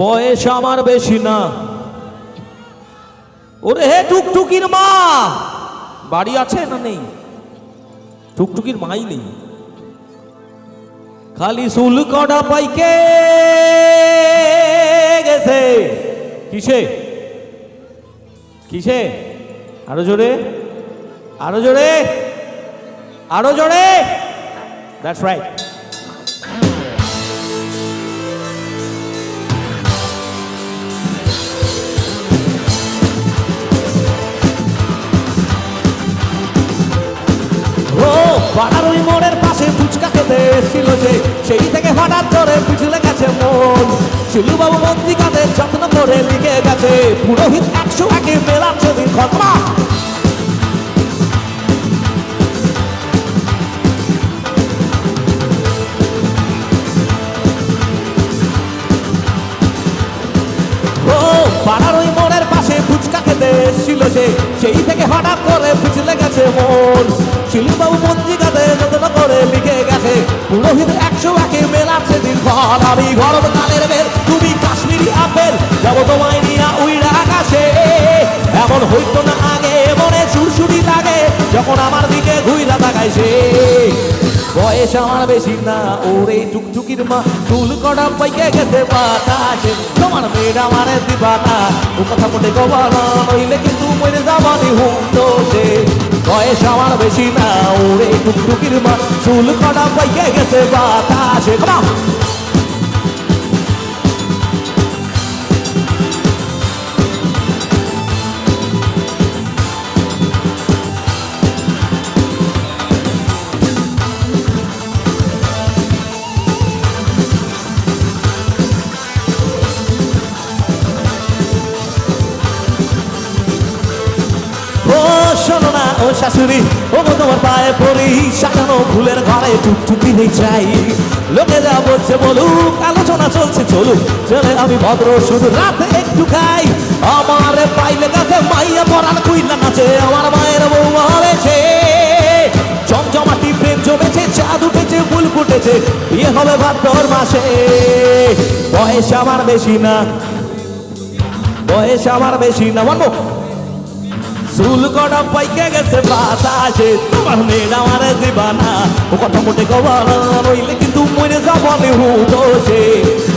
বয়স আমার বেশি না। ওরে হে টুকটুকির মা, বাড়ি আছে না নেই? টুকটুকির মাই নেই। খালি চুল কটা পাইকে গেছে। কিসে? কিসে? আরও জোরে আরও জোরে আরও জোরে। দ্যাটস রাইট পাড়ার ওই মোড়ের পাশে ফুচকা খেতে এসেছিল যে সেই থেকে হঠাৎ করে পিছলে গেছে মন। শিলুবাবু মন্ত্রিকাতে যত্ন করে লিখে গেছে, পুরোহিত একশো একে মেলার সেদিন ঘটনা। পাড়ার ওই মোড়ের পাশে ফুচকা খেতে এসেছিল সে। সেই থেকে হঠাৎ করে পিছলে গেছে মন। শিলুবাবু পত্রিকাতে পর আমি গরমকালের বেল, তুমি কাশ্মীরি আপেল। যাব তোমায় নিয়ে উইরা আকাশে। এমন হইতো না আগে, মনে সুরসুরি লাগে, যখন আমার দিকে ঘুইরা তাকায় সে। বয়স আমার বেশি না, ওরে টুকটুকির মা। চুল কটা পাইকে গেছে বাতাসে। তোমার মেয়েরা আমার দিবানা ও কথা বলে গবানা নইলে কিন্তু মরে যাবানি হুম দোষে বয়স আমার বেশি না, ওরে টুকটুকির মা। চুল কটা পাইকে গেছে বাতাসে। ও শাশুড়ি, ও তোমার পায়ে পড়ি, সাজানো ফুলের ঘরে টুকটুকি নেই চাই। লোকে যা বলছে বলুক, আলোচনা চলছে চলুক, চলে আমি ভদ্র শুধু রাতে একটু খাই। আমার পাইলে কাছে মাইয়া পরান কুইলা নাচে, আমার মায়ের বউ হয়েছে জমজমাটি প্রেম জমেছে, চাঁদ উঠেছে, ফুল ফুটেছে, বিয়ে হবে ভাদ্র মাসে। বয়স আমার বেশি না, বয়স আমার বেশি না। বলব চুল কটা পাইকে গেছে বাতাসে। তোমার মেয়েরা আমার দিবানা ও কথা মোটে কবার রইলে কিন্তু মরে যাবনি হুদোষে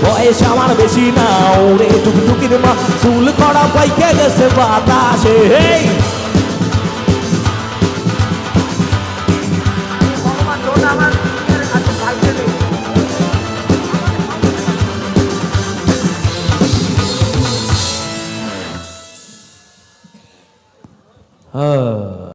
বয়স আমার বেশি না, ওরে টুকটুকির মা। চুল কটা পাইকে গেছে বাতাসে। হেই! 嗯